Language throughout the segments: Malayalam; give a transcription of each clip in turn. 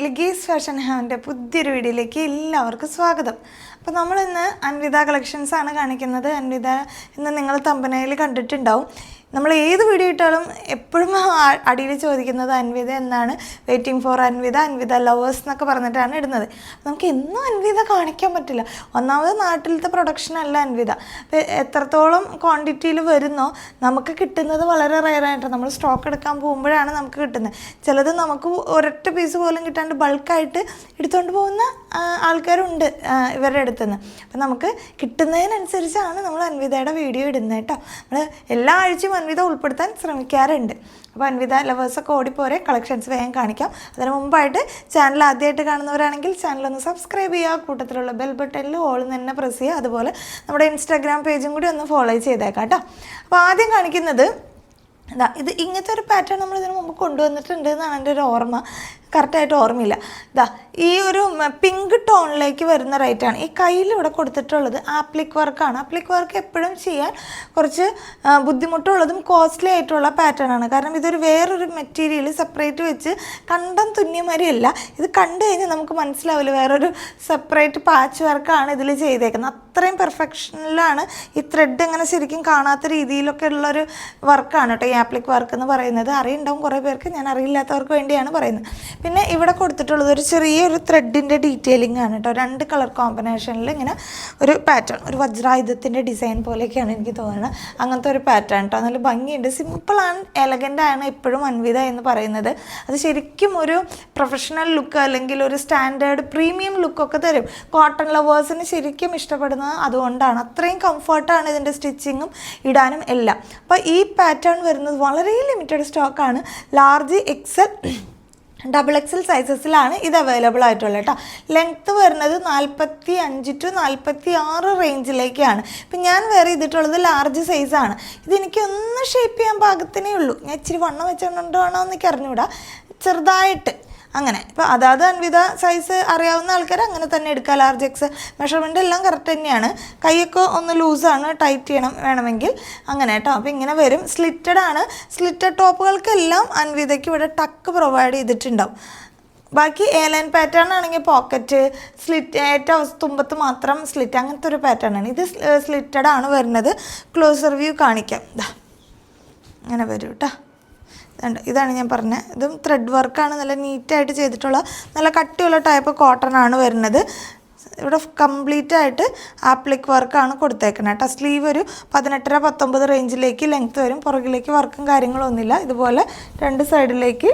ലിഗീസ് ഫാഷൻ ഹാവിന്റെ പുതിയൊരു വീഡിയോയിലേക്ക് എല്ലാവർക്കും സ്വാഗതം. അപ്പോൾ നമ്മളിന്ന് അൻവിത കളക്ഷൻസ് ആണ് കാണിക്കുന്നത്. അൻവിത ഇന്ന് നിങ്ങൾ തമ്പനയിൽ കണ്ടിട്ടുണ്ടാവും. നമ്മൾ ഏത് വീഡിയോ ഇട്ടാലും എപ്പോഴും അടിയിൽ ചോദിക്കുന്നത് അൻവിത എന്നാണ്. Waiting for Anvitha Anvitha lovers എന്നൊക്കെ പറഞ്ഞിട്ടാണ് ഇടുന്നത്. നമുക്ക് എന്നും അൻവിത കാണിക്കാൻ പറ്റില്ല. ഒന്നാമത് നാട്ടിലത്തെ പ്രൊഡക്ഷൻ അല്ല അൻവിത. എത്രത്തോളം ക്വാണ്ടിറ്റിയിൽ വരുന്നോ നമുക്ക് കിട്ടുന്നത് വളരെ റയറായിട്ട് നമ്മൾ സ്റ്റോക്ക് എടുക്കാൻ പോകുമ്പോഴാണ് നമുക്ക് കിട്ടുന്നത്. ചിലത് നമുക്ക് ഒരൊറ്റ പീസ് പോലും കിട്ടാണ്ട് ബൾക്കായിട്ട് എടുത്തുകൊണ്ട് പോകുന്ന ആൾക്കാരുണ്ട് ഇവരുടെ അടുത്ത് നിന്ന് അപ്പം നമുക്ക് കിട്ടുന്നതിനനുസരിച്ചാണ് നമ്മൾ അൻവിതയുടെ വീഡിയോ ഇടുന്നത് കേട്ടോ. നമ്മൾ എല്ലാ ആഴ്ചയും അൻവിത ഉൾപ്പെടുത്താൻ ശ്രമിക്കാറുണ്ട്. അപ്പോൾ അൻവിത ലവേഴ്സൊക്കെ ഓടിപ്പോരെ കളക്ഷൻസ് വേഗം കാണിക്കാം. അതിന് മുമ്പായിട്ട് ചാനൽ ആദ്യമായിട്ട് കാണുന്നവരാണെങ്കിൽ ചാനൽ ഒന്ന് സബ്സ്ക്രൈബ് ചെയ്യുക കൂട്ടത്തിലുള്ള ബെൽ ബട്ടണിൽ ഓൾ തന്നെ പ്രസ് ചെയ്യുക. അതുപോലെ നമ്മുടെ ഇൻസ്റ്റാഗ്രാം പേജും കൂടി ഒന്ന് ഫോളോ ചെയ്തേക്കാം കേട്ടോ. അപ്പോൾ ആദ്യം കാണിക്കുന്നത് ഇതാ ഇങ്ങനത്തെ ഒരു പാറ്റേൺ നമ്മൾ ഇതിനു മുമ്പ് കൊണ്ടുവന്നിട്ടുണ്ട് എന്നാണ് എന്റെ ഒരു ഓർമ്മ. കറക്റ്റായിട്ട് ഓർമ്മയില്ല. ഇതാ ഈ ഒരു പിങ്ക് ടോണിലേക്ക് വരുന്ന റൈറ്റാണ് ഈ കയ്യിൽ ഇവിടെ കൊടുത്തിട്ടുള്ളത് ആപ്ലിക് വർക്കാണ് ആപ്ലിക് വർക്ക് എപ്പോഴും ചെയ്യാൻ കുറച്ച് ബുദ്ധിമുട്ടുള്ളതും കോസ്റ്റ്ലി ആയിട്ടുള്ള പാറ്റേൺ ആണ്. കാരണം ഇതൊരു വേറൊരു മെറ്റീരിയൽ സെപ്പറേറ്റ് വെച്ച് കണ്ടം തുന്നിയ മാതിരിയല്ല ഇത് കണ്ടു കഴിഞ്ഞാൽ നമുക്ക് മനസ്സിലാവില്ല. വേറൊരു സെപ്പറേറ്റ് പാച്ച് വർക്കാണ് ഇതിൽ ചെയ്തേക്കുന്നത്. അത്രയും പെർഫെക്ഷനിലാണ് ഈ ത്രെഡ് ഇങ്ങനെ ശരിക്കും കാണാത്ത രീതിയിലൊക്കെ ഉള്ളൊരു വർക്കാണ് കേട്ടോ ഈ ആപ്ലിക് വർക്ക് എന്ന് പറയുന്നത്. അറിയുണ്ടാവും കുറേ പേർക്ക്. ഞാൻ അറിയില്ലാത്തവർക്ക് വേണ്ടിയാണ് പറയുന്നത്. പിന്നെ ഇവിടെ കൊടുത്തിട്ടുള്ളത് ഒരു ചെറിയൊരു ത്രെഡിന്റെ ഡീറ്റെയിലിംഗ് ആണ് കേട്ടോ. രണ്ട് കളർ കോമ്പിനേഷനിൽ ഇങ്ങനെ ഒരു പാറ്റേൺ ഒരു വജ്രായുധത്തിന്റെ ഡിസൈൻ പോലെയൊക്കെയാണ് എനിക്ക് തോന്നുന്നത്. അങ്ങനത്തെ ഒരു പാറ്റേൺ കേട്ടോ. നല്ല ഭംഗിയുണ്ട്. സിമ്പിൾ ആൻഡ് എലഗന്റ് ആണ് എപ്പോഴും അൻവിത എന്ന് പറയുന്നത്. അത് ശരിക്കും ഒരു പ്രൊഫഷണൽ ലുക്ക് അല്ലെങ്കിൽ ഒരു സ്റ്റാൻഡേർഡ് പ്രീമിയം ലുക്കൊക്കെ തരും. കോട്ടൺ ലവേഴ്സിന് ശരിക്കും ഇഷ്ടപ്പെടുന്നത് അതുകൊണ്ടാണ്. അത്രയും കംഫർട്ടാണ് ഇതിന്റെ സ്റ്റിച്ചിങ്ങും ഇടാനും എല്ലാം. അപ്പോൾ ഈ പാറ്റേൺ വരുന്നത് വളരെ ലിമിറ്റഡ് സ്റ്റോക്കാണ് ലാർജ് എക്സൽ ഡബിൾ എക്സൽ സൈസസിലാണ് ഇത് അവൈലബിൾ ആയിട്ടുള്ളത് കേട്ടോ. ലെങ്ത്ത് വരുന്നത് നാൽപ്പത്തി അഞ്ച് ടു നാൽപ്പത്തി ആറ് റേഞ്ചിലേക്കാണ് ഇപ്പം ഞാൻ വേറെ ചെയ്തിട്ടുള്ളത് ലാർജ് സൈസാണ് ഇതെനിക്ക് ഒന്ന് ഷേപ്പ് ചെയ്യാൻ പാകത്തിനേ ഉള്ളൂ. ഞാൻ ഇച്ചിരി വണ്ണം വെച്ചുകൊണ്ടുണ്ടോ ആണോ എന്നൊക്കെ അറിഞ്ഞുകൂടാ ചെറുതായിട്ട്. അങ്ങനെ. ഇപ്പോൾ അതാത് അൻവിത സൈസ് അറിയാവുന്ന ആൾക്കാർ അങ്ങനെ തന്നെ എടുക്കുക. ലാർജ് എക്സ് മെഷർമെന്റ് എല്ലാം കറക്റ്റ് തന്നെയാണ്. കൈയൊക്കെ ഒന്ന് ലൂസാണ് ടൈറ്റ് ചെയ്യണം വേണമെങ്കിൽ. അങ്ങനെ കേട്ടോ അപ്പോൾ ഇങ്ങനെ വരും. സ്ലിറ്റഡ് ആണ്. സ്ലിറ്റഡ് ടോപ്പുകൾക്കെല്ലാം അൻവിതയ്ക്ക് ഇവിടെ ടക്ക് പ്രൊവൈഡ് ചെയ്തിട്ടുണ്ടാവും. ബാക്കി എ ലൈൻ പാറ്റേൺ ആണെങ്കിൽ പോക്കറ്റ് സ്ലിറ്റ് ഏറ്റവും തുമ്പത്ത് മാത്രം സ്ലിറ്റ് അങ്ങനത്തെ ഒരു പാറ്റേൺ ആണ്. ഇത് സ്ലിറ്റഡ് ആണ് വരുന്നത്. ക്ലോസർ വ്യൂ കാണിക്കാം. അങ്ങനെ വരും കേട്ടോ ഇതുണ്ട് ഇതാണ് ഞാൻ പറഞ്ഞത് ഇതും ത്രെഡ് വർക്കാണ് നല്ല നീറ്റായിട്ട് ചെയ്തിട്ടുള്ള നല്ല കട്ടിയുള്ള ടൈപ്പ് കോട്ടൺ ആണ് വരുന്നത്. ഇവിടെ കംപ്ലീറ്റ് ആയിട്ട് ആപ്ലിക് വർക്കാണ് കൊടുത്തേക്കുന്നത് കേട്ടോ സ്ലീവ് ഒരു പതിനെട്ടര പത്തൊമ്പത് റേഞ്ചിലേക്ക് ലെങ്ത്ത് വരും. പുറകിലേക്ക് വർക്കും കാര്യങ്ങളൊന്നുമില്ല ഇതുപോലെ രണ്ട് സൈഡിലേക്ക്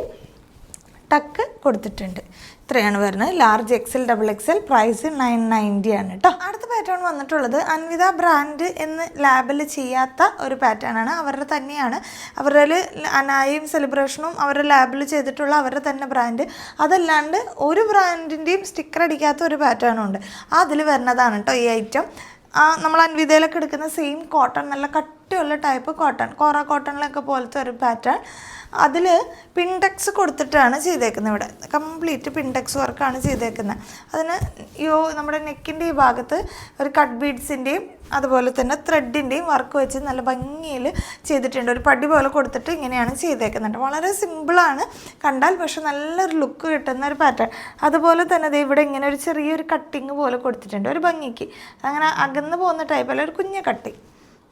ടക്ക് കൊടുത്തിട്ടുണ്ട്. ഇത്രയാണ് വരുന്നത്. Large XL double XL price nine ninety ആണ് കേട്ടോ അടുത്ത പാറ്റേൺ വന്നിട്ടുള്ളത് അൻവിത ബ്രാൻഡ് എന്ന് ലാബിൽ ചെയ്യാത്ത ഒരു പാറ്റേൺ ആണ്. അവരുടെ തന്നെയാണ്. അവരുടെ അനായും സെലിബ്രേഷനും അവരുടെ ലാബിൽ ചെയ്തിട്ടുള്ള അവരുടെ തന്നെ ബ്രാൻഡ് അതല്ലാണ്ട് ഒരു ബ്രാൻഡിന്റെയും സ്റ്റിക്കർ അടിക്കാത്ത ഒരു പാറ്റേണും ഉണ്ട്. അതിൽ വരുന്നതാണ് കേട്ടോ ഈ ഐറ്റം ആ നമ്മൾ അൻവിതയിലൊക്കെ എടുക്കുന്ന സെയിം കോട്ടൺ നല്ല കട്ടിയുള്ള ടൈപ്പ് കോട്ടൺ കോറ കോട്ടണിലൊക്കെ പോലത്തെ ഒരു പാറ്റേൺ അതിൽ പിൻടെക്സ് കൊടുത്തിട്ടാണ് ചെയ്തേക്കുന്നത് ഇവിടെ. കംപ്ലീറ്റ് പിൻടെക്സ് വർക്കാണ് ചെയ്തേക്കുന്നത്. അതിന് യോ നമ്മുടെ നെക്കിന്റെ ഈ ഭാഗത്ത് ഒരു കട്ട് ബീഡ്സിന്റെയും അതുപോലെ തന്നെ ത്രെഡിന്റെയും വർക്ക് വെച്ച് നല്ല ഭംഗിയിൽ ചെയ്തിട്ടുണ്ട്. ഒരു പടി പോലെ കൊടുത്തിട്ട് ഇങ്ങനെയാണ് ചെയ്തേക്കുന്നുണ്ട് വളരെ സിമ്പിളാണ് കണ്ടാൽ പക്ഷെ നല്ലൊരു ലുക്ക് കിട്ടുന്ന ഒരു പാറ്റേൺ അതുപോലെ തന്നെ ദേ ഇവിടെ ഇങ്ങനെ ഒരു ചെറിയൊരു കട്ടിങ് പോലെ കൊടുത്തിട്ടുണ്ട്. ഒരു ഭംഗിക്ക്. അങ്ങനെ അകന്ന് പോകുന്ന ടൈപ്പല്ല ഒരു കുഞ്ഞ കട്ടിങ്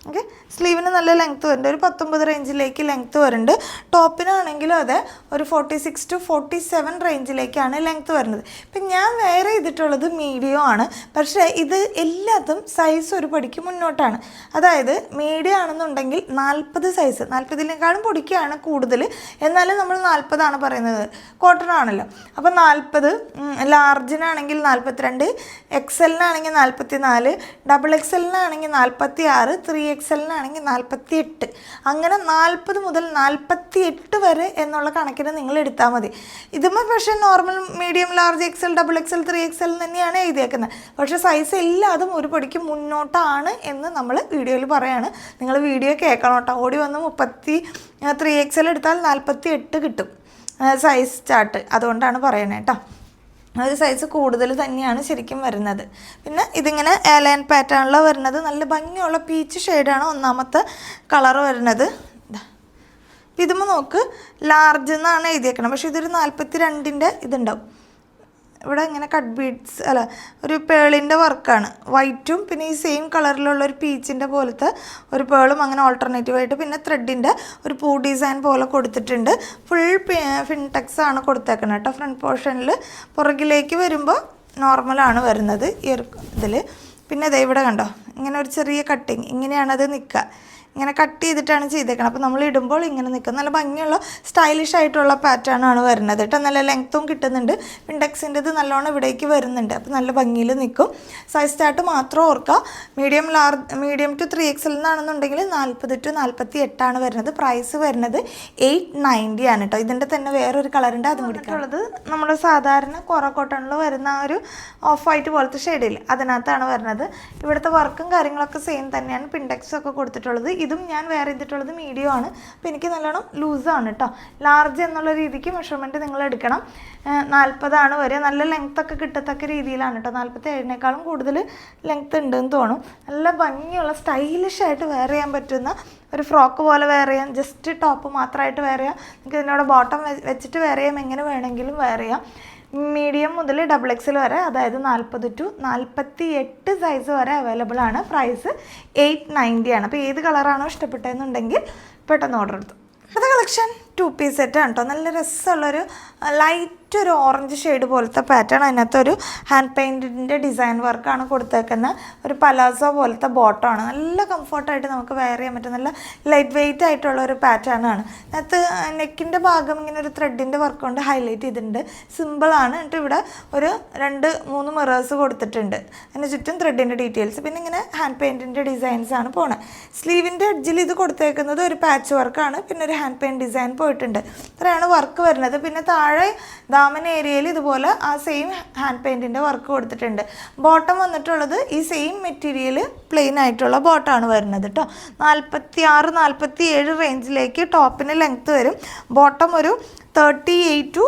ഓക്കെ സ്ലീവിന് നല്ല ലെങ്ത്ത് വരുന്നുണ്ട്. ഒരു പത്തൊമ്പത് റേഞ്ചിലേക്ക് ലെങ്ത്ത് വരുന്നുണ്ട്. ടോപ്പിനാണെങ്കിലും അതെ ഒരു forty six to forty seven റേഞ്ചിലേക്കാണ് length വരുന്നത്. ഇപ്പം ഞാൻ വേറെ ചെയ്തിട്ടുള്ളത് മീഡിയം ആണ്. പക്ഷേ ഇത് എല്ലാത്തും സൈസ് ഒരു പടിക്ക് മുന്നോട്ടാണ്. അതായത് മീഡിയം ആണെന്നുണ്ടെങ്കിൽ നാൽപ്പത് സൈസ് നാൽപ്പതിനേക്കാളും പൊടിക്കാണ് കൂടുതൽ. എന്നാലും നമ്മൾ നാൽപ്പതാണ് പറയുന്നത്. കോട്ടൺ ആണല്ലോ. അപ്പോൾ നാൽപ്പത് ലാർജിനാണെങ്കിൽ നാൽപ്പത്തിരണ്ട് എക്സലിനാണെങ്കിൽ നാൽപ്പത്തി നാല് ഡബിൾ എക്സലിനാണെങ്കിൽ നാൽപ്പത്തി ആറ് ത്രീ എക്സലിനാണെങ്കിൽ നാൽപ്പത്തി എട്ട് അങ്ങനെ നാൽപ്പത് മുതൽ നാൽപ്പത്തി എട്ട് വരെ എന്നുള്ള കണക്കിന് നിങ്ങൾ എടുത്താൽ മതി. ഇതുമ്പോൾ പക്ഷേ normal medium large XL double XL three XL തന്നെയാണ് എഴുതിയേക്കുന്നത്. പക്ഷേ സൈസ് എല്ലാതും ഒരു പടിക്ക് മുന്നോട്ടാണ് എന്ന് നമ്മൾ വീഡിയോയിൽ പറയാണ്. നിങ്ങൾ വീഡിയോ കേൾക്കണം കേട്ടോ. ഓടി വന്ന് മുപ്പത്തി ത്രീ എക്സൽ എടുത്താൽ നാൽപ്പത്തി എട്ട് കിട്ടും സൈസ് ചാർട്ട് അതുകൊണ്ടാണ് പറയണേ കേട്ടോ. ഒരു സൈസ് കൂടുതൽ തന്നെയാണ് ശരിക്കും വരുന്നത്. പിന്നെ ഇതിങ്ങനെ ഏലയൻ പാറ്റേണിലോ വരുന്നത്. നല്ല ഭംഗിയുള്ള പീച്ച് ഷെയ്ഡാണ് ഒന്നാമത്തെ കളർ വരുന്നത്. ഇതുമ്പോൾ നോക്ക് ലാർജ് എന്നാണ് എഴുതിയേക്കണം പക്ഷേ ഇതൊരു നാൽപ്പത്തി രണ്ടിന്റെ ഇതുണ്ടാവും. ഇവിടെ ഇങ്ങനെ കട്ട് ബീഡ്സ് അല്ല ഒരു പേളിന്റെ വർക്കാണ്. വൈറ്റും പിന്നെ ഈ സെയിം കളറിലുള്ള ഒരു പീച്ചിന്റെ പോലത്തെ ഒരു പേളും അങ്ങനെ ഓൾട്ടർനേറ്റീവായിട്ട് പിന്നെ ത്രെഡിന്റെ ഒരു പൂ ഡിസൈൻ പോലെ കൊടുത്തിട്ടുണ്ട്. ഫുൾ ഫിൻടെക്സ് ആണ് കൊടുത്തേക്കുന്നത് കേട്ടോ ഫ്രണ്ട് പോർഷനിൽ പുറകിലേക്ക് വരുമ്പോൾ നോർമലാണ് വരുന്നത് ഈ ഒരു ഇതിൽ പിന്നെ ദേ ഇവിടെ കണ്ടോ ഇങ്ങനെ ഒരു ചെറിയ കട്ടിങ് ഇങ്ങനെയാണത് നിൽക്കുക ഇങ്ങനെ കട്ട് ചെയ്തിട്ടാണ് ചെയ്തേക്കുന്നത് അപ്പോൾ നമ്മൾ ഇടുമ്പോൾ ഇങ്ങനെ നിൽക്കും നല്ല ഭംഗിയുള്ള സ്റ്റൈലിഷ് ആയിട്ടുള്ള പാറ്റേൺ ആണ് വരുന്നത് കേട്ടോ. നല്ല ലെങ്ത്തും കിട്ടുന്നുണ്ട്. പിൻഡെക്സിന്റെ ഇത് നല്ലോണം ഇവിടേക്ക് വരുന്നുണ്ട്. അപ്പോൾ നല്ല ഭംഗിയിൽ നിൽക്കും സൈസ് ചാർട്ട് മാത്രം ഓർക്കുക medium large medium to three XL എന്നാണെന്നുണ്ടെങ്കിൽ നാൽപ്പത് ടു നാൽപ്പത്തി എട്ടാണ് വരുന്നത്. പ്രൈസ് വരുന്നത് എയ്റ്റ് നയന്റി ആണ് കേട്ടോ. ഇതിന്റെ തന്നെ വേറൊരു കളറുണ്ട് അതും കൂടിയിട്ടുള്ളത് നമ്മുടെ സാധാരണ കൊറ കോട്ടണിൽ വരുന്ന ആ ഒരു ഓഫ് വൈറ്റ് പോലത്തെ ഷെയ്ഡിൽ അതിനകത്താണ് വരുന്നത്. ഇവിടുത്തെ വർക്കും കാര്യങ്ങളൊക്കെ സെയിം തന്നെയാണ്. പിൻഡെക്സൊക്കെ കൊടുത്തിട്ടുള്ളത്. ഇതും ഞാൻ വെയർ ചെയ്തിട്ടുള്ളത് മീഡിയം ആണ്. അപ്പോൾ എനിക്ക് നല്ലോണം ലൂസാണ് കേട്ടോ ലാർജ് എന്നുള്ള രീതിക്ക് മെഷർമെന്റ് നിങ്ങൾ എടുക്കണം. നാൽപ്പതാണ് വരെ. നല്ല ലെങ്ത് ഒക്കെ കിട്ടത്തക്ക രീതിയിലാണ് കേട്ടോ നാൽപ്പത്തി ഏഴിനേക്കാളും കൂടുതൽ ലെങ്ത് ഉണ്ടെന്ന് തോന്നും. നല്ല ഭംഗിയുള്ള സ്റ്റൈലിഷ് ആയിട്ട് വെയർ ചെയ്യാൻ പറ്റുന്ന ഒരു ഫ്രോക്ക് പോലെ വെയർ ചെയ്യാം. ജസ്റ്റ് ടോപ്പ് മാത്രമായിട്ട് വെയർ ചെയ്യാം. നിങ്ങൾക്ക് ഇതിനോട് ബോട്ടം വെച്ചിട്ട് വെയർ ചെയ്യാം. എങ്ങനെ വേണമെങ്കിലും വെയർ ചെയ്യാം. മീഡിയം മുതൽ ഡബിൾ എക്സിൽ വരെ അതായത് നാൽപ്പത് ടു നാൽപ്പത്തി എട്ട് സൈസ് വരെ അവൈലബിൾ ആണ്. പ്രൈസ് എയ്റ്റ് നയന്റി ആണ്. അപ്പോൾ ഏത് കളറാണോ ഇഷ്ടപ്പെട്ടതെന്നുണ്ടെങ്കിൽ പെട്ടെന്ന് ഓർഡർ എടുത്തു. അടുത്ത കളക്ഷൻ ടു പീസ് സെറ്റ് ആണ് കേട്ടോ നല്ല രസമുള്ളൊരു ലൈറ്റ് ഒരു ഓറഞ്ച് ഷെയ്ഡ് പോലത്തെ പാറ്റേൺ അതിനകത്തൊരു ഹാൻഡ് പെയിന്റിന്റെ ഡിസൈൻ വർക്കാണ് കൊടുത്തേക്കുന്ന. ഒരു പലാസോ പോലത്തെ ബോട്ടമാണ് നല്ല കംഫർട്ടായിട്ട് നമുക്ക് വെയർ ചെയ്യാൻ പറ്റും. നല്ല ലൈറ്റ് വെയിറ്റ് ആയിട്ടുള്ള ഒരു പാറ്റേൺ ആണ്. അതിനകത്ത് നെക്കിന്റെ ഭാഗം ഇങ്ങനെ ഒരു ത്രെഡിന്റെ വർക്ക് കൊണ്ട് ഹൈലൈറ്റ് ചെയ്തിട്ടുണ്ട്. സിമ്പിളാണ് എന്നിട്ട് ഇവിടെ ഒരു രണ്ട് മൂന്ന് മിറേഴ്സ് കൊടുത്തിട്ടുണ്ട്. അതിന് ചുറ്റും ത്രെഡിന്റെ ഡീറ്റെയിൽസ് പിന്നെ ഇങ്ങനെ ഹാൻഡ് പെയിന്റിന്റെ ഡിസൈൻസ് ആണ് പോണത് സ്ലീവിന്റെ എഡ്ജിൽ ഇത് കൊടുത്തേക്കുന്നത് ഒരു പാച്ച് വർക്കാണ് പിന്നെ ഒരു ഹാൻഡ് പെയിന്റ് ഡിസൈൻ പോയിട്ടുണ്ട്. ഇത്രയാണ് വർക്ക് വരുന്നത്. പിന്നെ താഴെ ദാമൻ ഏരിയയിൽ ഇതുപോലെ ആ സെയിം ഹാൻഡ് പെയിന്റിന്റെ വർക്ക് കൊടുത്തിട്ടുണ്ട്. ബോട്ടം വന്നിട്ടുള്ളത് ഈ സെയിം മെറ്റീരിയൽ പ്ലെയിൻ ആയിട്ടുള്ള ബോട്ടമാണ് വരുന്നത് കേട്ടോ നാൽപ്പത്തി ആറ് നാൽപ്പത്തി ഏഴ് റേഞ്ചിലേക്ക് ടോപ്പിന് ലെങ്ത്ത് വരും. ബോട്ടം ഒരു thirty eight to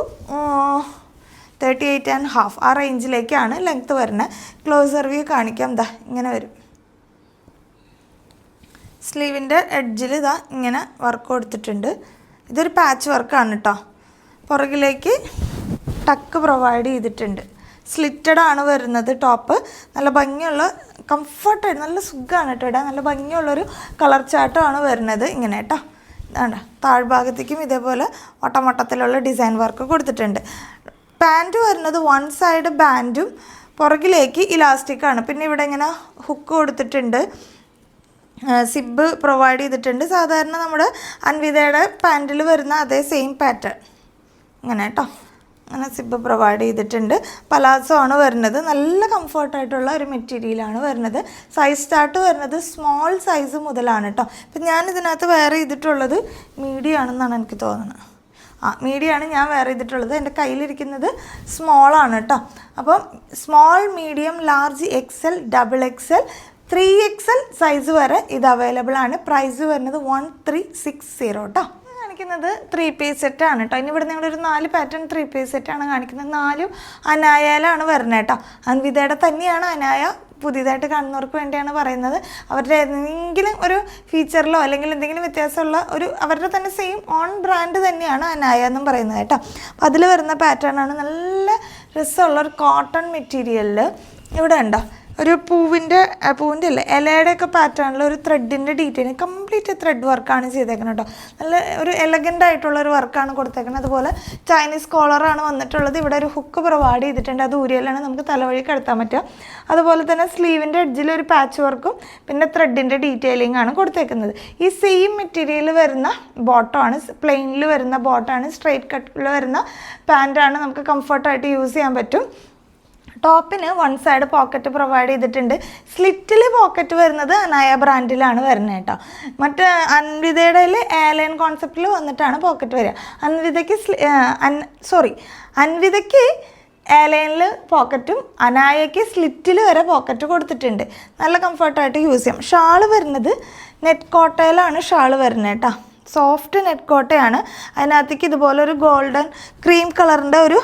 thirty eight and half ആ റേഞ്ചിലേക്കാണ് ലെങ്ത്ത് വരുന്നത്. ക്ലോസർ വ്യൂ കാണിക്കാം. ദാ ഇങ്ങനെ വരും. സ്ലീവിന്റെ എഡ്ജിൽ ഇതാ ഇങ്ങനെ വർക്ക് കൊടുത്തിട്ടുണ്ട്. ഇതൊരു പാച്ച് വർക്കാണ് കേട്ടോ പുറകിലേക്ക് ടക്ക് പ്രൊവൈഡ് ചെയ്തിട്ടുണ്ട്. സ്ലിറ്റഡ് ആണ് വരുന്നത് ടോപ്പ് നല്ല ഭംഗിയുള്ള കംഫർട്ടായിട്ട് നല്ല സുഖമാണ് കേട്ടോ ഇടാൻ. നല്ല ഭംഗിയുള്ളൊരു കളർ ചാട്ടമാണ് വരുന്നത്. ഇങ്ങനെ കേട്ടോ. വേണ്ട താഴ്ഭാഗത്തേക്കും ഇതേപോലെ വട്ടമട്ടത്തിലുള്ള ഡിസൈൻ വർക്ക് കൊടുത്തിട്ടുണ്ട്. പാന്റ് വരുന്നത് വൺ സൈഡ് ബാൻഡും പുറകിലേക്ക് ഇലാസ്റ്റിക്കാണ് പിന്നെ ഇവിടെ ഇങ്ങനെ ഹുക്ക് കൊടുത്തിട്ടുണ്ട്. സിബ് പ്രൊവൈഡ് ചെയ്തിട്ടുണ്ട്. സാധാരണ നമ്മുടെ അൻവിതയുടെ പാന്റിൽ വരുന്ന അതേ സെയിം പാറ്റേൺ ഇങ്ങനെ കേട്ടോ. അങ്ങനെ സിബ് പ്രൊവൈഡ് ചെയ്തിട്ടുണ്ട്. പലാസോ ആണ് വരുന്നത്. നല്ല കംഫർട്ടായിട്ടുള്ള ഒരു മെറ്റീരിയലാണ് വരുന്നത്. സൈസ് സ്റ്റാർട്ട് വരുന്നത് സ്മോൾ സൈസ് മുതലാണ് കേട്ടോ ഇപ്പം ഞാൻ ഇതിനകത്ത് വെയർ ചെയ്തിട്ടുള്ളത് മീഡിയം ആണെന്നാണ് എനിക്ക് തോന്നുന്നത്. ആ മീഡിയമാണ് ഞാൻ വെയർ ചെയ്തിട്ടുള്ളത്. എന്റെ കയ്യിലിരിക്കുന്നത് സ്മോൾ ആണ് കേട്ടോ അപ്പം small medium large XL double XL three XL size വരെ ഇത് അവൈലബിൾ ആണ്. പ്രൈസ് വരുന്നത് വൺ ത്രീ സിക്സ് സീറോ കേട്ടോ കാണിക്കുന്നത് ത്രീ പീസ് ആണ് കേട്ടോ ഇനി ഇവിടെ നിങ്ങളൊരു നാല് പാറ്റേൺ ത്രീ പീസ് ആണ് കാണിക്കുന്നത്. നാലും അനായയിലാണ് വരുന്നത് കേട്ടോ അൻവിതയുടെ തന്നെയാണ് അനായ പുതിയതായിട്ട് കാണുന്നവർക്ക് വേണ്ടിയാണ് പറയുന്നത്. അവരുടെ ഏതെങ്കിലും ഒരു ഫീച്ചറിലോ അല്ലെങ്കിൽ എന്തെങ്കിലും വ്യത്യാസമുള്ള ഒരു അവരുടെ തന്നെ സെയിം ഓൺ ബ്രാൻഡ് തന്നെയാണ് അനായ എന്നും പറയുന്നത് കേട്ടോ അപ്പം അതിൽ വരുന്ന പാറ്റേൺ ആണ് നല്ല രസമുള്ള ഒരു കോട്ടൺ മെറ്റീരിയലിൽ ഇവിടെ ഉണ്ടോ ഒരു പൂവിന്റെ പൂവിന്റെ അല്ല ഇലയുടെ ഒക്കെ പാറ്റേണിൽ ഒരു ത്രെഡിന്റെ ഡീറ്റെയിൽ കംപ്ലീറ്റ് ത്രെഡ് വർക്കാണ് ചെയ്തേക്കുന്നത് കേട്ടോ നല്ല ഒരു എലഗന്റ് ആയിട്ടുള്ള ഒരു വർക്കാണ് കൊടുത്തേക്കുന്നത് അതുപോലെ ചൈനീസ് കോളറാണ് വന്നിട്ടുള്ളത്. ഇവിടെ ഒരു ഹുക്ക് പ്രൊവൈഡ് ചെയ്തിട്ടുണ്ട്. അത് ഊരിയാലാണ് നമുക്ക് തലവഴി കിടത്താൻ പറ്റുക. അതുപോലെ തന്നെ സ്ലീവിന്റെ എഡ്ജിൽ ഒരു പാച്ച് വർക്കും പിന്നെ ത്രെഡിന്റെ ഡീറ്റെയിലിംഗ് ആണ് കൊടുത്തേക്കുന്നത്. ഈ സെയിം മെറ്റീരിയൽ വരുന്ന ബോട്ടമാണ് പ്ലെയിനിൽ വരുന്ന ബോട്ടമാണ് സ്ട്രെയിറ്റ് കട്ടിൽ വരുന്ന പാന്റാണ് നമുക്ക് കംഫർട്ടായിട്ട് യൂസ് ചെയ്യാൻ പറ്റും. ടോപ്പിന് വൺ സൈഡ് പോക്കറ്റ് പ്രൊവൈഡ് ചെയ്തിട്ടുണ്ട്. സ്ലിറ്റിൽ പോക്കറ്റ് വരുന്നത് അനായ ബ്രാൻഡിലാണ് വരുന്നത് കേട്ടോ. മറ്റ് അൻവിതയുടെ ഏലൈൻ കോൺസെപ്റ്റിൽ വന്നിട്ടാണ് പോക്കറ്റ് വരിക. അൻവിതയ്ക്ക് സോറി അൻവിതയ്ക്ക് ഏലയനിൽ പോക്കറ്റും അനായയ്ക്ക് സ്ലിറ്റിൽ വരെ പോക്കറ്റ് കൊടുത്തിട്ടുണ്ട്. നല്ല കംഫർട്ടായിട്ട് യൂസ് ചെയ്യാം. ഷാൾ വരുന്നത് നെറ്റ് കോട്ടയിലാണ് ഷാൾ വരുന്നത് കേട്ടോ. സോഫ്റ്റ് നെറ്റ് കോട്ടയാണ്. അതിനകത്തേക്ക് ഇതുപോലെ ഒരു ഗോൾഡൻ ക്രീം കളറിന്റെ ഒരു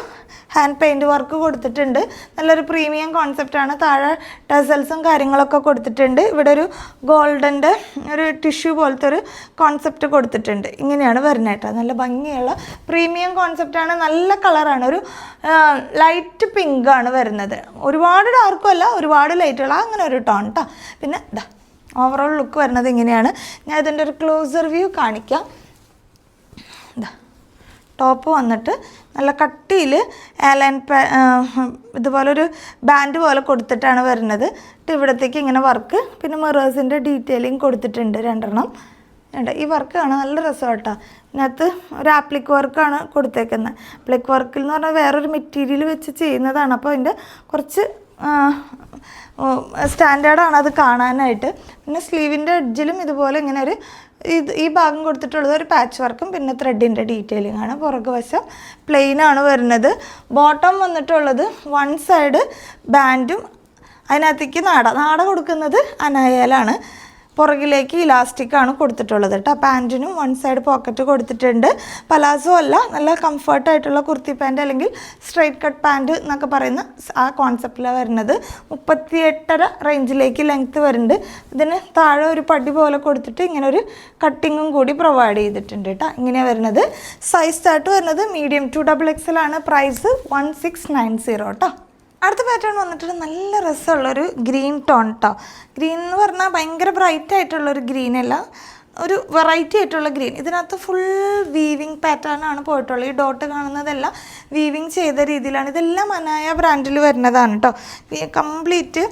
ഹാൻഡ് പെയിന്റ് വർക്ക് കൊടുത്തിട്ടുണ്ട്. നല്ലൊരു പ്രീമിയം കോൺസെപ്റ്റാണ് താഴെ ടസൽസും കാര്യങ്ങളൊക്കെ കൊടുത്തിട്ടുണ്ട്. ഇവിടെ ഒരു ഗോൾഡന്റെ ഒരു ടിഷ്യൂ പോലത്തെ ഒരു കോൺസെപ്റ്റ് കൊടുത്തിട്ടുണ്ട്. ഇങ്ങനെയാണ് വരുന്നത് കേട്ടോ. നല്ല ഭംഗിയുള്ള പ്രീമിയം കോൺസെപ്റ്റാണ് നല്ല കളറാണ്. ഒരു ലൈറ്റ് പിങ്ക് ആണ് വരുന്നത്. ഒരുപാട് ഡാർക്കും അല്ല ഒരുപാട് ലൈറ്റുള്ള അങ്ങനെ ഒരു ടോൺ കേട്ടോ പിന്നെ ഓവറോൾ ലുക്ക് വരുന്നത് ഇങ്ങനെയാണ്. ഞാൻ ഇതിന്റെ ഒരു ക്ലോസർ വ്യൂ കാണിക്കാം. ഇതാ ടോപ്പ് വന്നിട്ട് നല്ല കട്ടിയിൽ ഏലൈൻ ഇതുപോലൊരു ബാൻഡ് പോലെ കൊടുത്തിട്ടാണ് വരുന്നത്. എന്നിട്ട് ഇവിടത്തേക്ക് ഇങ്ങനെ വർക്ക് പിന്നെ മെറേഴ്സിന്റെ ഡീറ്റെയിലിംഗ് കൊടുത്തിട്ടുണ്ട് രണ്ടെണ്ണം. ഉണ്ട് ഈ വർക്ക് കാണാൻ നല്ല രസമാണ് കേട്ടോ ഇതിനകത്ത് ഒരു ആപ്ലിക് വർക്കാണ് കൊടുത്തേക്കുന്നത് ആപ്ലിക് വർക്കിൽ എന്ന് പറഞ്ഞാൽ വേറൊരു മെറ്റീരിയൽ വെച്ച് ചെയ്യുന്നതാണ്. അപ്പോൾ അതിന്റെ കുറച്ച് സ്റ്റാൻഡേർഡാണ് അത് കാണാനായിട്ട്. പിന്നെ സ്ലീവിന്റെ എഡ്ജിലും ഇതുപോലെ ഇങ്ങനെ ഒരു ഇത് ഈ ഭാഗം കൊടുത്തിട്ടുള്ളത് ഒരു പാച്ച് വർക്കും പിന്നെ ത്രെഡിന്റെ ഡീറ്റെയിലിംഗ് ആണ്. പുറകു വശം പ്ലെയിനാണ് വരുന്നത്. ബോട്ടം വന്നിട്ടുള്ളത് വൺ സൈഡ് ബാൻഡും അതിനകത്തേക്ക് നാട നാട കൊടുക്കുന്നത് അനായാലാണ്. പുറകിലേക്ക് ഇലാസ്റ്റിക് ആണ് കൊടുത്തിട്ടുള്ളത് കേട്ടോ. പാന്റിനും വൺ സൈഡ് പോക്കറ്റ് കൊടുത്തിട്ടുണ്ട്. പലാസോ അല്ല നല്ല കംഫർട്ടായിട്ടുള്ള കുർത്തി പാന്റ് അല്ലെങ്കിൽ സ്ട്രൈറ്റ് കട്ട് പാന്റ് എന്നൊക്കെ പറയുന്ന ആ കോൺസെപ്റ്റിലാണ് വരുന്നത്. മുപ്പത്തി എട്ടര റേഞ്ചിലേക്ക് ലെങ്ത്ത് വരുന്നുണ്ട്. ഇതിന് താഴെ ഒരു പടി പോലെ കൊടുത്തിട്ട് ഇങ്ങനെ ഒരു കട്ടിങ്ങും കൂടി പ്രൊവൈഡ് ചെയ്തിട്ടുണ്ട് കേട്ടോ. ഇങ്ങനെയാണ് വരുന്നത്. സൈസ് ചാർട്ട് വരുന്നത് മീഡിയം ടു ഡബിൾ എക്സൽ ആണ് price one six nine zero കേട്ടോ അടുത്ത പാറ്റേൺ വന്നിട്ട് നല്ല രസമുള്ളൊരു ഗ്രീൻ ടോൺ കേട്ടോ ഗ്രീൻ എന്ന് പറഞ്ഞാൽ ഭയങ്കര ബ്രൈറ്റ് ആയിട്ടുള്ളൊരു ഗ്രീൻ അല്ല ഒരു വെറൈറ്റി ആയിട്ടുള്ള ഗ്രീൻ. ഇതിനകത്ത് ഫുൾ വീവിങ് പാറ്റേൺ ആണ് പോയിട്ടുള്ളത്. ഈ ഡോട്ട് കാണുന്നതെല്ലാം വീവിങ് ചെയ്ത രീതിയിലാണ്. ഇതെല്ലാം അനായ ബ്രാൻഡിൽ വരുന്നതാണ് കേട്ടോ കംപ്ലീറ്റ്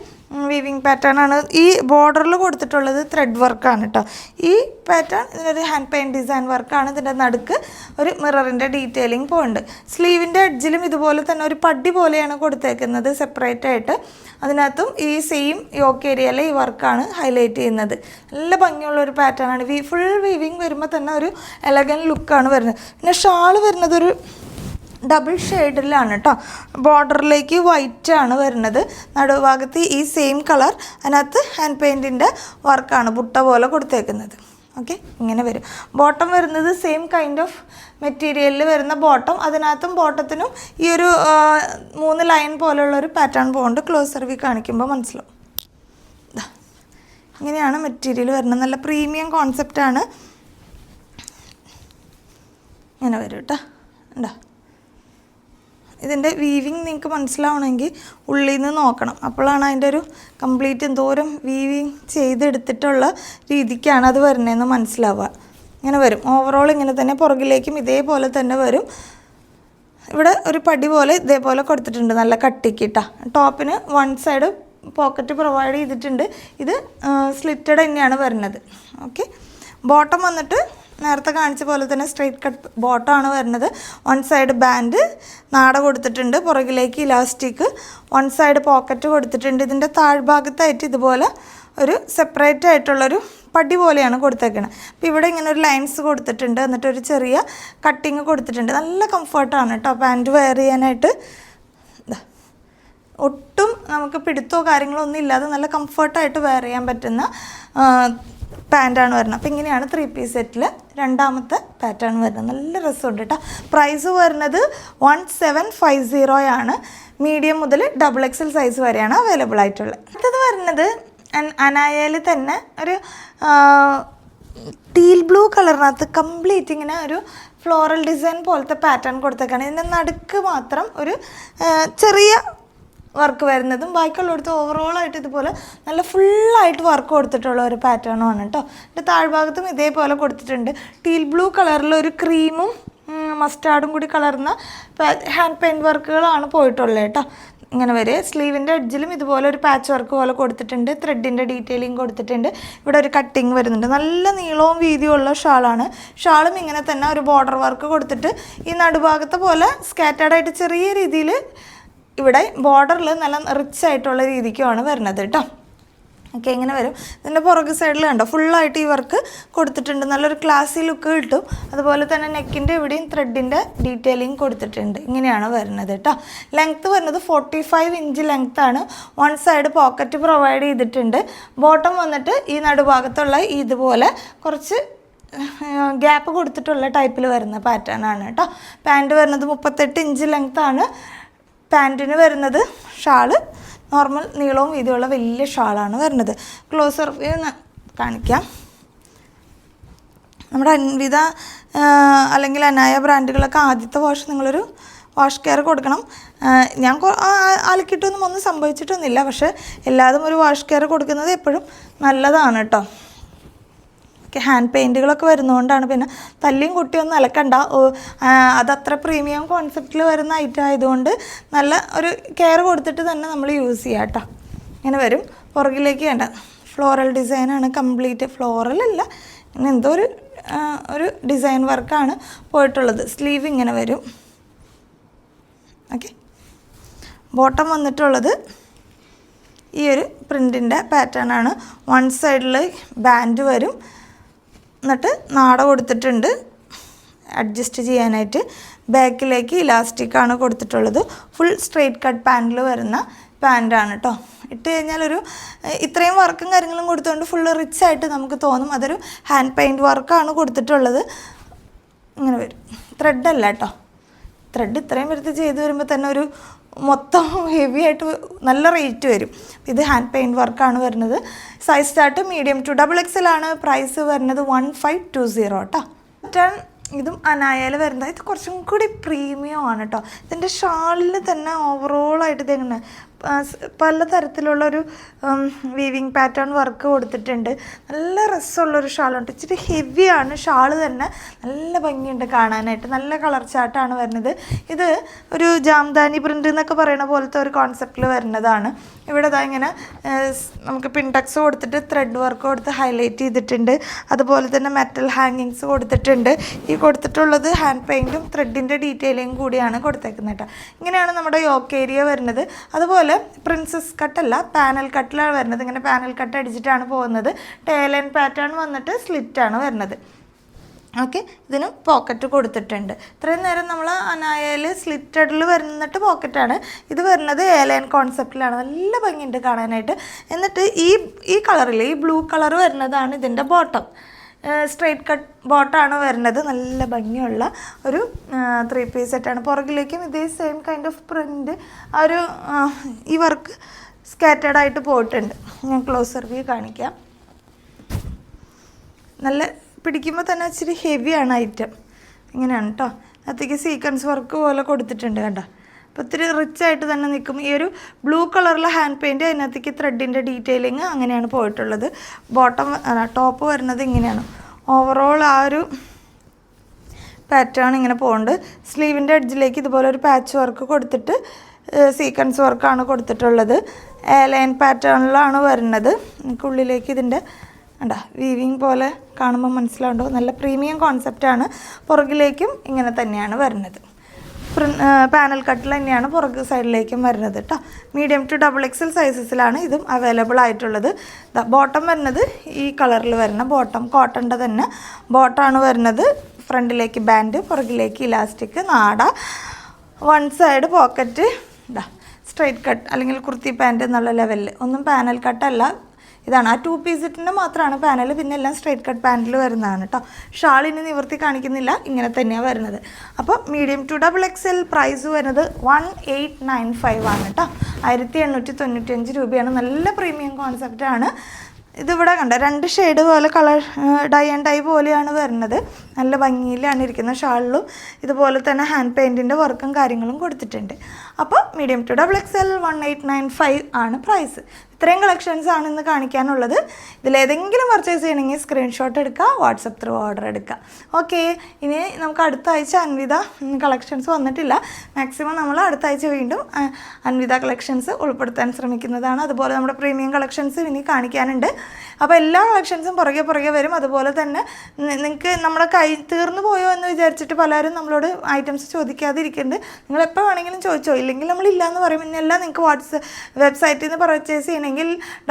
വീവിങ് പാറ്റേൺ ആണ്. ഈ ബോർഡറിൽ കൊടുത്തിട്ടുള്ളത് ത്രെഡ് വർക്കാണ് കേട്ടോ ഈ പാറ്റേൺ ഇതിനൊരു ഹാൻഡ് പെയിൻ ഡിസൈൻ വർക്കാണ് ഇതിന്റെ നടുക്ക് ഒരു മിററിന്റെ ഡീറ്റെയിലിംഗ് പോകുന്നുണ്ട് സ്ലീവിന്റെ എഡ്ജിലും ഇതുപോലെ തന്നെ ഒരു പടി പോലെയാണ് കൊടുത്തേക്കുന്നത് സെപ്പറേറ്റ് ആയിട്ട്. അതിനകത്തും ഈ സെയിം യോക്ക് ഏരിയയിലെ ഈ വർക്കാണ് ഹൈലൈറ്റ് ചെയ്യുന്നത്. നല്ല ഭംഗിയുള്ള ഒരു പാറ്റേൺ ആണ്. വി ഫുൾ വീവിങ് വരുമ്പോൾ തന്നെ ഒരു എലഗൻ ലുക്കാണ് വരുന്നത്. പിന്നെ ഷാൾ വരുന്നത് ഒരു ഡബിൾ ഷെയ്ഡിലാണ് കേട്ടോ ബോർഡറിലേക്ക് വൈറ്റ് ആണ് വരുന്നത്. നടുഭാഗത്ത് ഈ സെയിം കളർ അതിനകത്ത് ഹാൻഡ് പെയിന്റിന്റെ വർക്കാണ് ബുട്ട പോലെ കൊടുത്തേക്കുന്നത്. ഓക്കെ ഇങ്ങനെ വരും. ബോട്ടം വരുന്നത് സെയിം കൈൻഡ് ഓഫ് മെറ്റീരിയലിൽ വരുന്ന ബോട്ടം അതിനകത്തും ബോട്ടത്തിനും ഈ ഒരു മൂന്ന് ലൈൻ പോലെയുള്ള ഒരു പാറ്റേൺ പോകുന്നുണ്ട് ക്ലോസ് സർവി കാണിക്കുമ്പോൾ മനസ്സിലാവും. ഇങ്ങനെയാണ് മെറ്റീരിയൽ വരുന്നത്. നല്ല പ്രീമിയം കോൺസെപ്റ്റാണ് ഇങ്ങനെ വരും കേട്ടോ ഉണ്ടോ ഇതിന്റെ വീവിങ് നിങ്ങൾക്ക് മനസ്സിലാവണമെങ്കിൽ ഉള്ളിൽ നിന്ന് നോക്കണം. അപ്പോഴാണ് അതിന്റെ ഒരു കംപ്ലീറ്റ് എന്തോരം വീവിങ് ചെയ്തെടുത്തിട്ടുള്ള രീതിക്കാണ് അത് വരുന്നതെന്ന് മനസ്സിലാവുക. ഇങ്ങനെ വരും. ഓവറോൾ ഇങ്ങനെ തന്നെ പുറകിലേക്കും ഇതേപോലെ തന്നെ വരും. ഇവിടെ ഒരു പടി പോലെ ഇതേപോലെ കൊടുത്തിട്ടുണ്ട്. നല്ല കട്ടിക്കിട്ട. ടോപ്പിന് വൺ സൈഡ് പോക്കറ്റ് പ്രൊവൈഡ് ചെയ്തിട്ടുണ്ട്. ഇത് സ്ലിറ്റഡ് തന്നെയാണ് വരുന്നത്. ഓക്കെ ബോട്ടം വന്നിട്ട് നേരത്തെ കാണിച്ച പോലെ തന്നെ സ്ട്രെയിറ്റ് കട്ട് ബോട്ടമാണ് വരുന്നത്. വൺ സൈഡ് ബാൻഡ് നാട കൊടുത്തിട്ടുണ്ട്. പുറകിലേക്ക് ഇലാസ്റ്റിക് വൺ സൈഡ് പോക്കറ്റ് കൊടുത്തിട്ടുണ്ട്. ഇതിന്റെ താഴ്ഭാഗത്തായിട്ട് ഇതുപോലെ ഒരു സെപ്പറേറ്റ് ആയിട്ടുള്ളൊരു പടി പോലെയാണ് കൊടുത്തേക്കുന്നത് അപ്പോൾ ഇവിടെ ഇങ്ങനെ ഒരു ലൈൻസ് കൊടുത്തിട്ടുണ്ട്. എന്നിട്ട് ഒരു ചെറിയ കട്ടിങ് കൊടുത്തിട്ടുണ്ട്. നല്ല കംഫർട്ടാണ് കേട്ടോ പാന്റ് വെയർ ചെയ്യാനായിട്ട്. ഒട്ടും നമുക്ക് പിടുത്തോ കാര്യങ്ങളോ ഒന്നും ഇല്ലാതെ നല്ല കംഫർട്ടായിട്ട് വെയർ ചെയ്യാൻ പറ്റുന്ന പാന്റാണ് വരുന്നത്. അപ്പോൾ ഇങ്ങനെയാണ് ത്രീ പീസ് സെറ്റിൽ രണ്ടാമത്തെ പാറ്റേൺ വരുന്നത്. നല്ല രസമുണ്ട് കേട്ടോ പ്രൈസ് വരുന്നത് വൺ സെവൻ ഫൈവ് സീറോയാണ് മീഡിയം മുതൽ ഡബിൾ എക്സ് എൽ സൈസ് വരെയാണ് അവൈലബിൾ ആയിട്ടുള്ളത്. അടുത്തത് വരുന്നത് അനായയിൽ തന്നെ ഒരു ടീൽ ബ്ലൂ കളറിനകത്ത് കംപ്ലീറ്റ് ഇങ്ങനെ ഒരു ഫ്ലോറൽ ഡിസൈൻ പോലത്തെ പാറ്റേൺ കൊടുത്തേക്കാണ്. ഇതിന്റെ നടുക്ക് മാത്രം ഒരു ചെറിയ വർക്ക് വരുന്നതും ബാക്കിയുള്ളിടത്ത് ഓവറോൾ ആയിട്ട് ഇതുപോലെ നല്ല ഫുള്ളായിട്ട് വർക്ക് കൊടുത്തിട്ടുള്ള ഒരു പാറ്റേണാണ് കേട്ടോ എന്റെ താഴ്ഭാഗത്തും ഇതേപോലെ കൊടുത്തിട്ടുണ്ട്. ടീൽ ബ്ലൂ കളറിലൊരു ക്രീമും മസ്റ്റാർഡും കൂടി കളർന്ന ഹാൻഡ് പെയിന്റ് വർക്കുകളാണ് പോയിട്ടുള്ളത് കേട്ടോ ഇങ്ങനെ വരെ സ്ലീവിന്റെ എഡ്ജിലും ഇതുപോലെ ഒരു പാച്ച് വർക്ക് പോലെ കൊടുത്തിട്ടുണ്ട്. ത്രെഡിന്റെ ഡീറ്റെയിലിംഗ് കൊടുത്തിട്ടുണ്ട്. ഇവിടെ ഒരു കട്ടിങ് വരുന്നുണ്ട്. നല്ല നീളവും വീതിയും ഉള്ള ഷാളാണ്. ഷാളും ഇങ്ങനെ തന്നെ ഒരു ബോർഡർ വർക്ക് കൊടുത്തിട്ട് ഈ നടുഭാഗത്തെ പോലെ സ്കാറ്റേഡായിട്ട് ചെറിയ രീതിയിൽ ഇവിടെ ബോർഡറിൽ നല്ല റിച്ച് ആയിട്ടുള്ള രീതിക്കുമാണ് വരുന്നത് കേട്ടോ. ഓക്കെ ഇങ്ങനെ വരും. ഇതിന്റെ പുറക് സൈഡിൽ കണ്ടോ? ഫുള്ളായിട്ട് ഈ വർക്ക് കൊടുത്തിട്ടുണ്ട്. നല്ലൊരു ക്ലാസ്സി ലുക്ക് കിട്ടും. അതുപോലെ തന്നെ നെക്കിന്റെ ഇവിടെയും ത്രെഡിന്റെ ഡീറ്റെയിലിംഗ് കൊടുത്തിട്ടുണ്ട്. ഇങ്ങനെയാണ് വരുന്നത് കേട്ടോ. ലെങ്ത്ത് വരുന്നത് ഫോർട്ടി ഫൈവ് ഇഞ്ച് ലെങ്ത്താണ് വൺ സൈഡ് പോക്കറ്റ് പ്രൊവൈഡ് ചെയ്തിട്ടുണ്ട്. ബോട്ടം വന്നിട്ട് ഈ നടുഭാഗത്തുള്ള ഇതുപോലെ കുറച്ച് ഗ്യാപ്പ് കൊടുത്തിട്ടുള്ള ടൈപ്പിൽ വരുന്ന പാറ്റേൺ ആണ് കേട്ടോ. പാന്റ് വരുന്നത് മുപ്പത്തെട്ട് ഇഞ്ച് ലെങ്ത്താണ് പാന്റിന് വരുന്നത് ഷാൾ. നോർമൽ നീളവും വീതിയുള്ള വലിയ ഷാളാണ് വരുന്നത്. ക്ലോസർ കാണിക്കാം. നമ്മുടെ അൻവിത അല്ലെങ്കിൽ അനായ ബ്രാൻഡുകളൊക്കെ ആദ്യത്തെ വാഷ് നിങ്ങളൊരു വാഷ് കെയർ കൊടുക്കണം. ഞാൻ അലക്കിയിട്ടൊന്നും ഒന്നും സംഭവിച്ചിട്ടൊന്നുമില്ല. പക്ഷേ എല്ലാതും ഒരു വാഷ് കെയർ കൊടുക്കുന്നത് എപ്പോഴും നല്ലതാണ് കേട്ടോ. ഹാൻഡ് പെയിന്റുകളൊക്കെ വരുന്നതുകൊണ്ടാണ് പിന്നെ തല്ലിയും കുട്ടിയൊന്നും അലക്കണ്ട. അതത്ര പ്രീമിയം കോൺസെപ്റ്റിൽ വരുന്ന ഐറ്റം ആയതുകൊണ്ട് നല്ല ഒരു കെയർ കൊടുത്തിട്ട് തന്നെ നമ്മൾ യൂസ് ചെയ്യാം കേട്ടോ. ഇങ്ങനെ വരും. പുറകിലേക്ക് വേണ്ട. ഫ്ലോറൽ ഡിസൈനാണ് കംപ്ലീറ്റ് ഫ്ലോറലല്ല ഇങ്ങനെ എന്തോ ഒരു ഒരു ഡിസൈൻ വർക്കാണ് പോയിട്ടുള്ളത്. സ്ലീവ് ഇങ്ങനെ വരും. ഓക്കെ ബോട്ടം വന്നിട്ടുള്ളത് ഈ ഒരു പ്രിന്റിന്റെ പാറ്റേൺ ആണ്. വൺ സൈഡിൽ ബാൻഡ് വരും. എന്നിട്ട് നാട കൊടുത്തിട്ടുണ്ട്. അഡ്ജസ്റ്റ് ചെയ്യാനായിട്ട് ബാക്കിലേക്ക് ഇലാസ്റ്റിക് ആണ് കൊടുത്തിട്ടുള്ളത്. ഫുൾ സ്ട്രെയിറ്റ് കട്ട് പാന്റിൽ വരുന്ന പാന്റാണ് കേട്ടോ ഇട്ട് കഴിഞ്ഞാൽ ഒരു ഇത്രയും വർക്കും കാര്യങ്ങളും കൊടുത്തുകൊണ്ട് ഫുള്ള് റിച്ച് ആയിട്ട് നമുക്ക് തോന്നും. അതൊരു ഹാൻഡ് പെയിന്റ് വർക്കാണ് കൊടുത്തിട്ടുള്ളത്. ഇങ്ങനെ വരും. ത്രെഡല്ല കേട്ടോ ത്രെഡ് ഇത്രയും വരുത്തി ചെയ്ത് വരുമ്പോൾ തന്നെ ഒരു മൊത്തം ഹെവി ആയിട്ട് നല്ല റേറ്റ് വരും. ഇത് ഹാൻഡ് പെയിന്റ് വർക്കാണ് വരുന്നത്. Size start medium to double XL ആണ് പ്രൈസ് വരുന്നത് വൺ ഫൈവ് ടു സീറോ കേട്ടോ റിട്ടേൺ ഇതും അനായാൽ വരുന്നത്. ഇത് കുറച്ചും കൂടി പ്രീമിയം ആണ് കേട്ടോ ഇതിന്റെ ഷാളിൽ തന്നെ ഓവറോളായിട്ട് ഇതെങ്ങനെ പല തരത്തിലുള്ള ഒരു വീവിങ് പാറ്റേൺ വർക്ക് കൊടുത്തിട്ടുണ്ട്. നല്ല രസമുള്ളൊരു ഷാളുണ്ട്. ഇച്ചിരി ഹെവിയാണ് ഷാൾ തന്നെ നല്ല ഭംഗിയുണ്ട് കാണാനായിട്ട്. നല്ല കളർ ചാട്ടാണ് വരുന്നത്. ഇത് ഒരു ജാംദാനി പ്രിന്റ് എന്നൊക്കെ പറയുന്ന പോലത്തെ ഒരു കോൺസെപ്റ്റിൽ വരുന്നതാണ്. ഇവിടെ ഇതാ ഇങ്ങനെ നമുക്ക് പിൻടക്സ് കൊടുത്തിട്ട് ത്രെഡ് വർക്ക് കൊടുത്ത് ഹൈലൈറ്റ് ചെയ്തിട്ടുണ്ട്. അതുപോലെ തന്നെ മെറ്റൽ ഹാങ്ങിങ്സ് കൊടുത്തിട്ടുണ്ട്. ഈ കൊടുത്തിട്ടുള്ളത് ഹാൻഡ് പെയിന്റും ത്രെഡിന്റെ ഡീറ്റെയിലിംഗ് കൂടിയാണ് കൊടുത്തേക്കുന്നത് കേട്ടോ ഇങ്ങനെയാണ് നമ്മുടെ യോക്ക് ഏരിയ വരുന്നത്. അതുപോലെ പ്രിൻസസ് കട്ടല്ല പാനൽ കട്ടിലാണ് വരുന്നത്. ഇങ്ങനെ പാനൽ കട്ട് അടിച്ചിട്ടാണ് പോകുന്നത്. ടേലൻ പാറ്റേൺ വന്നിട്ട് സ്ലിറ്റാണ് വരുന്നത്. ഓക്കെ ഇതിന് പോക്കറ്റ് കൊടുത്തിട്ടുണ്ട്. ഇത്രയും നേരം നമ്മൾ അനായയിൽ സ്ലിറ്റഡിൽ വരുന്നിട്ട് പോക്കറ്റാണ് ഇത് വരുന്നത് ഏലൈൻ കോൺസെപ്റ്റിലാണ് നല്ല ഭംഗിയുണ്ട് കാണാനായിട്ട്. എന്നിട്ട് ഈ ഈ കളറിൽ ഈ ബ്ലൂ കളർ വരുന്നതാണ് ഇതിന്റെ ബോട്ടം സ്ട്രെയിറ്റ് കട്ട് ബോട്ടാണ് വരുന്നത്. നല്ല ഭംഗിയുള്ള ഒരു ത്രീ പീസ് സെറ്റാണ് പുറകിലേക്കും ഇതേ സെയിം കൈൻഡ് ഓഫ് പ്രിന്റ് ആ ഒരു ഈ വർക്ക് സ്കാറ്റേഡ് ആയിട്ട് പോയിട്ടുണ്ട്. ഞാൻ ക്ലോസർ വ്യൂ കാണിക്കാം. നല്ല പിടിക്കുമ്പോൾ തന്നെ ഇച്ചിരി ഹെവിയാണ് ഐറ്റം ഇങ്ങനെയാണ് കേട്ടോ അതിലേക്ക് സീക്വൻസ് വർക്ക് പോലെ കൊടുത്തിട്ടുണ്ട് കണ്ടോ. അപ്പോൾ ഇത്തിരി റിച്ച് ആയിട്ട് തന്നെ നിൽക്കും. ഈ ഒരു ബ്ലൂ കളറിലെ ഹാൻഡ് പെയിന്റ് അതിനകത്തേക്ക് ത്രെഡിന്റെ ഡീറ്റെയിലിങ് അങ്ങനെയാണ് പോയിട്ടുള്ളത്. ബോട്ടം ടോപ്പ് വരുന്നത് ഇങ്ങനെയാണ്. ഓവറോൾ ആ ഒരു പാറ്റേൺ ഇങ്ങനെ പോകുന്നുണ്ട് സ്ലീവിന്റെ എഡ്ജിലേക്ക് ഇതുപോലെ ഒരു പാച്ച് വർക്ക് കൊടുത്തിട്ട് സീക്വൻസ് വർക്കാണ് കൊടുത്തിട്ടുള്ളത്. ലൈൻ പാറ്റേണിലാണ് വരുന്നത്. ഉള്ളിലേക്ക് ഇതിന്റെ കണ്ട വീവിങ് പോലെ കാണുമ്പോൾ മനസ്സിലാവുണ്ടോ? നല്ല പ്രീമിയം കോൺസെപ്റ്റാണ് പുറകിലേക്കും ഇങ്ങനെ തന്നെയാണ് വരുന്നത്. പാനൽ കട്ടിൽ തന്നെയാണ് പുറകു സൈഡിലേക്കും വരുന്നത് കേട്ടോ മീഡിയം ടു ഡബിൾ എക്സൽ സൈസസിലാണ് ഇതും അവൈലബിൾ ആയിട്ടുള്ളത്. ബോട്ടം വരുന്നത് ഈ കളറിൽ വരുന്ന ബോട്ടം കോട്ടന്റെ തന്നെ ബോട്ടാണ് വരുന്നത്. ഫ്രണ്ടിലേക്ക് ബാൻഡ് പുറകിലേക്ക് ഇലാസ്റ്റിക് നാട. വൺ സൈഡ് പോക്കറ്റ് ഇതാ സ്ട്രൈറ്റ് കട്ട് അല്ലെങ്കിൽ കുർത്തി പാന്റ് എന്നുള്ള ലെവലിൽ ഒന്നും പാനൽ കട്ടല്ല ഇതാണ്. ആ ടു പീസിറ്റിന്റെ മാത്രമാണ് പാനൽ പിന്നെ എല്ലാം സ്ട്രൈറ്റ് കട്ട് പാനൽ വരുന്നതാണ് കേട്ടോ ഷാൾ നിവർത്തി കാണിക്കുന്നില്ല ഇങ്ങനെ തന്നെയാണ് വരുന്നത്. അപ്പോൾ medium to double X L price വരുന്നത് വൺ എയ്റ്റ് നയൻ ഫൈവ് ആണ് കേട്ടോ ആയിരത്തി എണ്ണൂറ്റി തൊണ്ണൂറ്റഞ്ച് രൂപയാണ്. നല്ല പ്രീമിയം കോൺസെപ്റ്റാണ് ഇതിവിടെ കണ്ട രണ്ട് ഷെയ്ഡ് പോലെ കളർ ഡൈ ആൻഡ് ഡൈ പോലെയാണ് വരുന്നത്. നല്ല ഭംഗിയിലാണ് ഇരിക്കുന്ന ഷാളിലും. ഇതുപോലെ തന്നെ ഹാൻഡ് പെയിന്റിന്റെ വർക്കും കാര്യങ്ങളും കൊടുത്തിട്ടുണ്ട്. അപ്പോൾ medium to double X L one eight nine five ആണ് പ്രൈസ് ഇത്രയും കളക്ഷൻസ് ആണ് ഇന്ന് കാണിക്കാനുള്ളത്. ഇതിൽ ഇതിലേതെങ്കിലും പർച്ചേസ് ചെയ്യണമെങ്കിൽ സ്ക്രീൻഷോട്ട് എടുക്കുക വാട്സപ്പ് ത്രൂ ഓർഡർ എടുക്കുക. ഓക്കെ ഇനി നമുക്ക് അടുത്ത ആഴ്ച അൻവിത കളക്ഷൻസ് വന്നിട്ടില്ല. മാക്സിമം നമ്മൾ അടുത്ത ആഴ്ച വീണ്ടും അൻവിത കളക്ഷൻസ് ഉൾപ്പെടുത്താൻ ശ്രമിക്കുന്നതാണ്. അതുപോലെ നമ്മുടെ പ്രീമിയം കളക്ഷൻസ് ഇനി കാണിക്കാനുണ്ട്. അപ്പോൾ എല്ലാ കളക്ഷൻസും പുറകെ പുറകെ വരും. അതുപോലെ തന്നെ നിങ്ങൾക്ക് നമ്മുടെ കൈ തീർന്നു പോയോ എന്ന് വിചാരിച്ചിട്ട് പലരും നമ്മളോട് ഐറ്റംസ് ചോദിക്കാതിരിക്കുന്നുണ്ട് നിങ്ങൾ എപ്പോൾ വേണമെങ്കിലും ചോദിച്ചോ? ഇല്ലെങ്കിൽ നമ്മൾ പറയും. ഇന്നെല്ലാം നിങ്ങൾക്ക് വാട്സ് വെബ്സൈറ്റിൽ നിന്ന് പർച്ചേസ് ചെയ്യണമെങ്കിൽ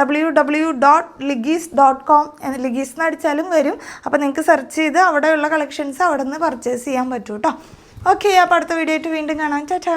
W W dot ലിഗീസ് dot com ലിഗീസ് എന്ന് അടിച്ചാലും വരും. അപ്പോൾ നിങ്ങൾക്ക് സെർച്ച് ചെയ്ത് അവിടെയുള്ള കളക്ഷൻസ് അവിടെ നിന്ന് പർച്ചേസ് ചെയ്യാൻ പറ്റും കേട്ടോ ഓക്കെ അപ്പോൾ അടുത്ത വീഡിയോ ആയിട്ട് വീണ്ടും കാണാം. ചാച്ചാ